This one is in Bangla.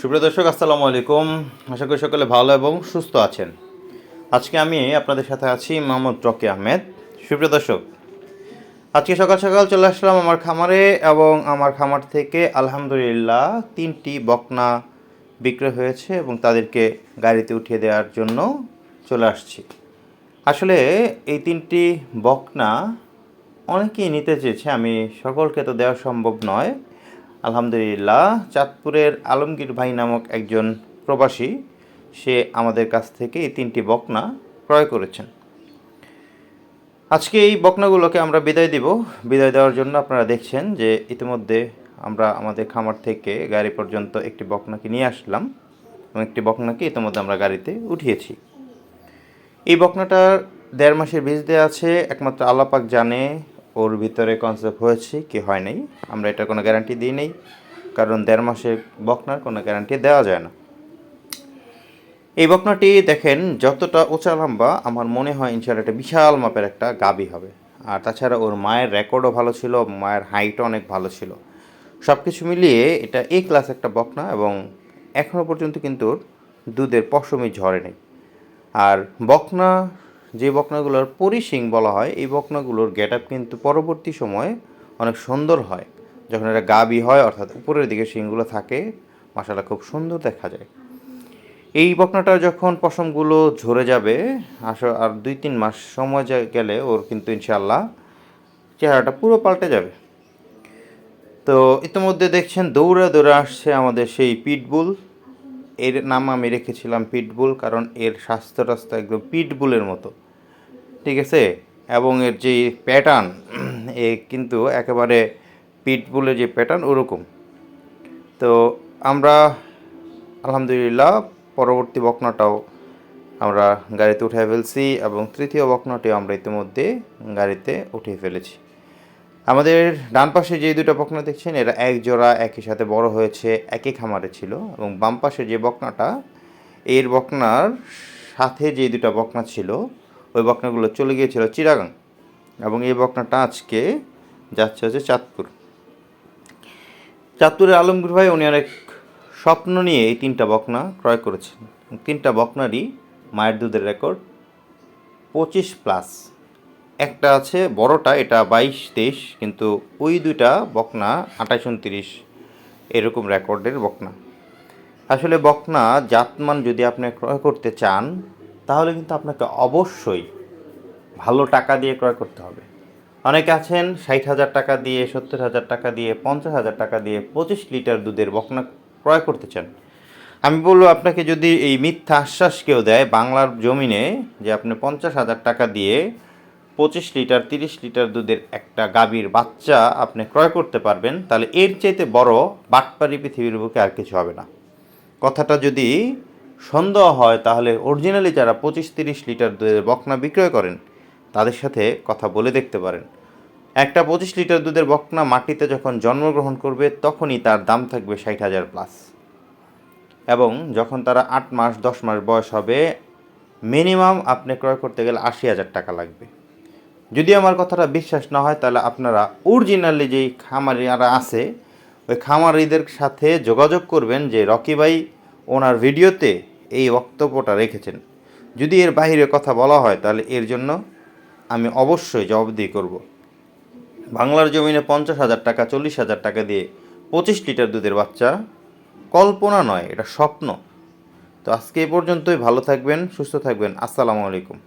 সুপ্রিয় দর্শক, আসসালামু আলাইকুম। আশা করি সকলে ভালো এবং সুস্থ আছেন। আজকে আমি আপনাদের সাথে আছি মোহাম্মদ রকি আহমেদ। সুপ্রিয় দর্শক, আজকে সকাল সকাল চলে আসলাম আমার খামারে এবং আমার খামার থেকে আলহামদুলিল্লাহ তিনটি বকনা বিক্রয় হয়েছে এবং তাদেরকে গাড়িতে উঠিয়ে দেওয়ার জন্য চলে আসছি। আসলে এই তিনটি বকনা অনেকেই নিতে চেয়েছে, আমি সকলকে তো দেওয়া সম্ভব নয়। আলহামদুলিল্লাহ, চাঁদপুরের আলমগীর ভাই নামক একজন প্রবাসী, সে আমাদের কাছ থেকে এই তিনটি বকনা ক্রয় করেছেন। আজকে এই বকনাগুলোকে আমরা বিদায় দিব। বিদায় দেওয়ার জন্য আপনারা দেখছেন যে ইতিমধ্যে আমরা আমাদের খামার থেকে গাড়ি পর্যন্ত একটি বকনাকে নিয়ে আসলাম এবং একটি বকনাকে ইতিমধ্যে আমরা গাড়িতে উঠিয়েছি। এই বকনাটার দেড় মাসের বীজ দেওয়া আছে, একমাত্র আল্লাপাক জানে ওর ভিতরে কনসেপ্ট হয়েছে কি হয় নাই, আমরা এটা কোনো গ্যারান্টি দিই নেই, কারণ দেড় মাসের বকনার কোনো গ্যারান্টি দেওয়া যায় না। এই বকনাটি দেখেন, যতটা উঁচা লম্বা, আমার মনে হয় ইনশাল্লাহ একটা বিশাল মাপের একটা গাবি হবে। আর তাছাড়া ওর মায়ের রেকর্ডও ভালো ছিল, মায়ের হাইটও অনেক ভালো ছিল। সব কিছু মিলিয়ে এটা এ ক্লাস একটা বকনা এবং এখনও পর্যন্ত কিন্তু দুধের পশমই ঝরে নেই। আর বকনা যে বকনাগুলোর পরিশিং বলা হয়, এই বকনাগুলোর গেট আপ কিন্তু পরবর্তী সময়ে অনেক সুন্দর হয়। যখন এটা গাবি হয়, অর্থাৎ উপরের দিকে শিংগুলো থাকে মশালা খুব সুন্দর দেখা যায়। এই বকনাটা যখন পশমগুলো ঝরে যাবে, আস আর দুই তিন মাস সময় গেলে ওর কিন্তু ইনশাল্লাহ চেহারাটা পুরো পাল্টে যাবে। তো ইতিমধ্যে দেখছেন দৌড়ে দৌড়ে আসছে আমাদের সেই পিটবুল। এর নাম আমি রেখেছিলাম পিটবুল কারণ এর স্বাস্থ্য টাস্থ্য একদম পিটবুলের মতো। ঠিক আছে? এবং এর যে প্যাটার্ন এ কিন্তু একেবারে পিটবুলের যে প্যাটার্ন ওরকম। তো আমরা, আলহামদুলিল্লাহ, পরবর্তী বকনাটাও আমরা গাড়িতে উঠে ফেলছি এবং তৃতীয় বকনাটিও আমরা ইতিমধ্যে গাড়িতে উঠিয়ে ফেলেছি। আমাদের ডান পাশে যে দুটো বকনা দেখছেন, এরা এক জোড়া, একই সাথে বড় হয়েছে, একই খামারে ছিল এবং বাম পাশে যে বকনাটা, এর বকনার সাথে যে দুটো বকনা ছিল, ওই বকনাগুলো চলে গিয়েছিল চিরাগাং এবং এই বকনাটা আজকে যাচ্ছে হচ্ছে চাঁদপুর। চাঁদপুরের আলমগীর ভাই, উনি অনেক স্বপ্ন নিয়ে এই তিনটা বকনা ক্রয় করেছেন। তিনটা বকনারই মায়ের দুধের রেকর্ড পঁচিশ প্লাস। একটা আছে, বড়টা, এটা বাইশ তেইশ, কিন্তু ওই দুইটা বকনা আঠাশ উনত্রিশ। এরকম রেকর্ডের বকনা। আসলে বকনা জাতমান যদি আপনি ক্রয় করতে চান, তাহলে কিন্তু আপনাকে অবশ্যই ভালো টাকা দিয়ে ক্রয় করতে হবে। অনেকে আছেন, ষাট হাজার টাকা দিয়ে, সত্তর হাজার টাকা দিয়ে, পঞ্চাশ হাজার টাকা দিয়ে, পঁচিশ লিটার দুধের বকনা ক্রয় করতে চান। আমি বলব আপনাকে যদি এই মিথ্যা আশ্বাস কেউ দেয় বাংলার জমিনে যে আপনি পঞ্চাশ হাজার টাকা দিয়ে পঁচিশ লিটার, তিরিশ লিটার দুধের একটা গাভীর বাচ্চা আপনি ক্রয় করতে পারবেন, তাহলে এর চাইতে বড় বাটপারি পৃথিবীর বুকে আর কিছু হবে না। কথাটা যদি সন্দেহ হয়, তাহলে অরিজিনালি যারা পঁচিশ, তিরিশ লিটার দুধের বকনা বিক্রয় করেন, তাদের সাথে কথা বলে দেখতে পারেন। একটা পঁচিশ লিটার দুধের বকনা মাটিতে যখন জন্মগ্রহণ করবে, তখনই তার দাম থাকবে ষাট হাজার প্লাস এবং যখন তারা আট মাস, দশ মাস বয়স হবে মিনিমাম আপনি ক্রয় করতে গেলে আশি হাজার টাকা লাগবে। যদি আমার কথাটা বিশ্বাস না হয়, তাহলে আপনারা অরিজিনালি যেই খামারিরা আছে, ওই খামারিদের সাথে যোগাযোগ করবেন যে রকি ভাই ওনার ভিডিওতে এই বক্তব্যটা রেখেছেন। যদি এর বাইরে কথা বলা হয়, তাহলে এর জন্য আমি অবশ্যই জবাবদিহি করব। বাংলার জমিনে পঞ্চাশ হাজার টাকা, চল্লিশ হাজার টাকা দিয়ে পঁচিশ লিটার দুধের বাচ্চা কল্পনা নয়, এটা স্বপ্ন। তো আজকে এ পর্যন্তই, ভালো থাকবেন, সুস্থ থাকবেন, আসসালামু আলাইকুম।